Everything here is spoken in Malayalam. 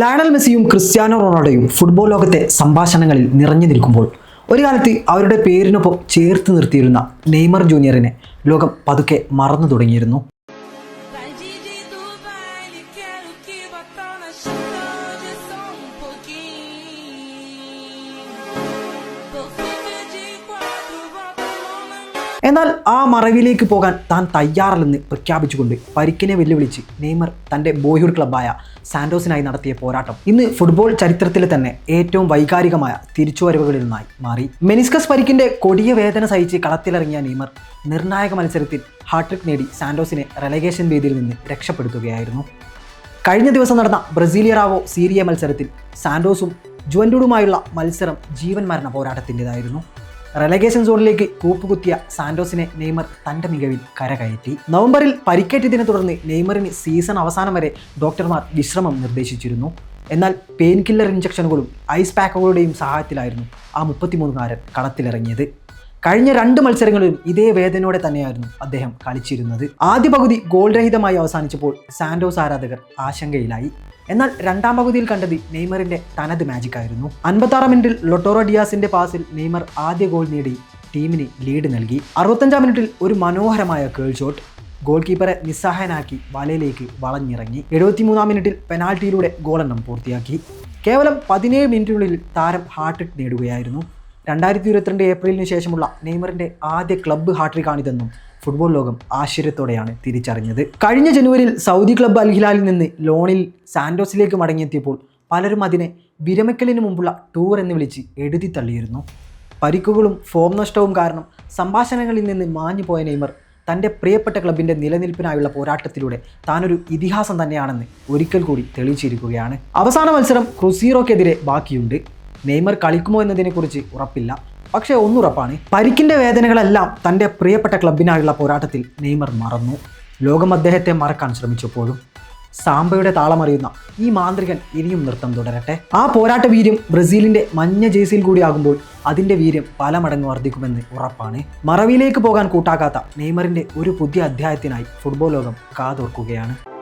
ലയണൽ മെസ്സിയും ക്രിസ്ത്യാനോ റൊണാൾഡോയും ഫുട്ബോൾ ലോകത്തെ സംഭാഷണങ്ങളിൽ നിറഞ്ഞു നിൽക്കുമ്പോൾ ഒരു കാലത്ത് അവരുടെ പേരിനൊപ്പം ചേർത്ത് നിർത്തിയിരുന്ന നെയ്മർ ജൂനിയറിനെ ലോകം പതുക്കെ മറന്നു തുടങ്ങിയിരുന്നു. എന്നാൽ ആ മറവിലേക്ക് പോകാൻ താൻ തയ്യാറല്ലെന്ന് പ്രഖ്യാപിച്ചുകൊണ്ട് പരിക്കിനെ വെല്ലുവിളിച്ച് നെയ്മർ തന്റെ ബോയ്ഹുഡ് ക്ലബ്ബായ സാൻഡോസിനായി നടത്തിയ പോരാട്ടം ഇന്ന് ഫുട്ബോൾ ചരിത്രത്തിലെ തന്നെ ഏറ്റവും വൈകാരികമായ തിരിച്ചുവരവുകളിൽ നിന്നായി മാറി. മെനിസ്കസ് പരിക്കിന്റെ കൊടിയ വേദന സഹിച്ച് കളത്തിലിറങ്ങിയ നെയ്മർ നിർണായക മത്സരത്തിൽ ഹാട്രിക് നേടി സാൻഡോസിനെ റെലഗേഷൻ വേദിയിൽ നിന്ന് രക്ഷപ്പെടുത്തുകയായിരുന്നു. കഴിഞ്ഞ ദിവസം നടന്ന ബ്രസീലിയറാവോ സീരിയ മത്സരത്തിൽ സാൻഡോസും ജുവൻഡൂഡുമായുള്ള മത്സരം ജീവൻ മരണ പോരാട്ടത്തിന്റെതായിരുന്നു. റെലഗേഷൻ സോണിലേക്ക് കൂപ്പുകുത്തിയ സാന്റോസിനെ നെയ്മർ തന്റെ മികവിൽ കരകയറ്റി. നവംബറിൽ പരിക്കേറ്റതിനെ തുടർന്ന് നെയ്മറിന് സീസൺ അവസാനം വരെ ഡോക്ടർമാർ വിശ്രമം നിർദ്ദേശിച്ചിരുന്നു. എന്നാൽ പെയിൻ കില്ലർ ഇഞ്ചക്ഷനുകളും ഐസ് പാക്കുകളുടെയും സഹായത്തിലായിരുന്നു ആ മുപ്പത്തിമൂന്നുകാരൻ കളത്തിലിറങ്ങിയത്. കഴിഞ്ഞ രണ്ട് മത്സരങ്ങളിലും ഇതേ വേദനയോടെ തന്നെയായിരുന്നു അദ്ദേഹം കളിച്ചിരുന്നത്. ആദ്യ പകുതി ഗോൾ രഹിതമായി അവസാനിച്ചപ്പോൾ സാൻഡോസ് ആരാധകർ ആശങ്കയിലായി. എന്നാൽ രണ്ടാം പകുതിയിൽ കണ്ടത് നെയ്മറിന്റെ തനത് മാജിക് ആയിരുന്നു. അൻപത്താറാം മിനിറ്റിൽ ലൊട്ടോറോ ഡിയാസിന്റെ പാസിൽ നെയ്മർ ആദ്യ ഗോൾ നേടി ടീമിന് ലീഡ് നൽകി. അറുപത്തഞ്ചാം മിനിറ്റിൽ ഒരു മനോഹരമായ കേൾ ഷോട്ട് ഗോൾ കീപ്പറെ നിസ്സഹായനാക്കി വലയിലേക്ക് വളഞ്ഞിറങ്ങി. എഴുപത്തിമൂന്നാം മിനിറ്റിൽ പെനാൽറ്റിയിലൂടെ ഗോളെണ്ണം പൂർത്തിയാക്കി. കേവലം പതിനേഴ് മിനിറ്റിനുള്ളിൽ താരം ഹാട്രിക് നേടുകയായിരുന്നു. രണ്ടായിരത്തി ഇരുപത്തിരണ്ട് ഏപ്രിലിന് ശേഷമുള്ള നെയ്മറിന്റെ ആദ്യ ക്ലബ്ബ് ഹാട്രിക്കാണിതെന്നും ഫുട്ബോൾ ലോകം ആശ്ചര്യത്തോടെയാണ് തിരിച്ചറിഞ്ഞത്. കഴിഞ്ഞ ജനുവരിയിൽ സൗദി ക്ലബ്ബ് അൽഹിലാലിൽ നിന്ന് ലോണിൽ സാന്റോസിലേക്ക് മടങ്ങിയെത്തിയപ്പോൾ പലരും അതിനെ വിരമിക്കലിന് മുമ്പുള്ള ടൂർ എന്ന് വിളിച്ച് എഴുതി തള്ളിയിരുന്നു. പരിക്കുകളും ഫോം നഷ്ടവും കാരണം സംഭാഷണങ്ങളിൽ നിന്ന് മാഞ്ഞു പോയ നെയ്മർ തന്റെ പ്രിയപ്പെട്ട ക്ലബിന്റെ നിലനിൽപ്പിനായുള്ള പോരാട്ടത്തിലൂടെ താനൊരു ഇതിഹാസം തന്നെയാണെന്ന് ഒരിക്കൽ കൂടി തെളിയിച്ചിരിക്കുകയാണ്. അവസാന മത്സരം ക്രുസീറോക്കെതിരെ ബാക്കിയുണ്ട്. നെയ്മർ കളിക്കുമോ എന്നതിനെക്കുറിച്ച് ഉറപ്പില്ല. പക്ഷേ ഒന്നുറപ്പാണ്. പരിക്കിന്റെ വേദനകളെല്ലാം തന്റെ പ്രിയപ്പെട്ട ക്ലബിനായുള്ള പോരാട്ടത്തിൽ നെയ്മർ മറന്നു. ലോകം അദ്ദേഹത്തെ മറക്കാൻ ശ്രമിച്ചപ്പോഴും സാമ്പയുടെ താളമറിയുന്ന ഈ മാന്ത്രികൻ ഇനിയും നൃത്തം തുടരട്ടെ. ആ പോരാട്ട വീര്യം ബ്രസീലിന്റെ മഞ്ഞ ജേഴ്സിയിൽ കൂടിയാകുമ്പോൾ അതിന്റെ വീര്യം പല മടങ്ങ് വർദ്ധിക്കുമെന്ന് ഉറപ്പാണ്. മറവിയിലേക്ക് പോകാൻ കൂട്ടാക്കാത്ത നെയ്മറിന്റെ ഒരു പുതിയ അധ്യായത്തിനായി ഫുട്ബോൾ ലോകം കാതോർക്കുകയാണ്.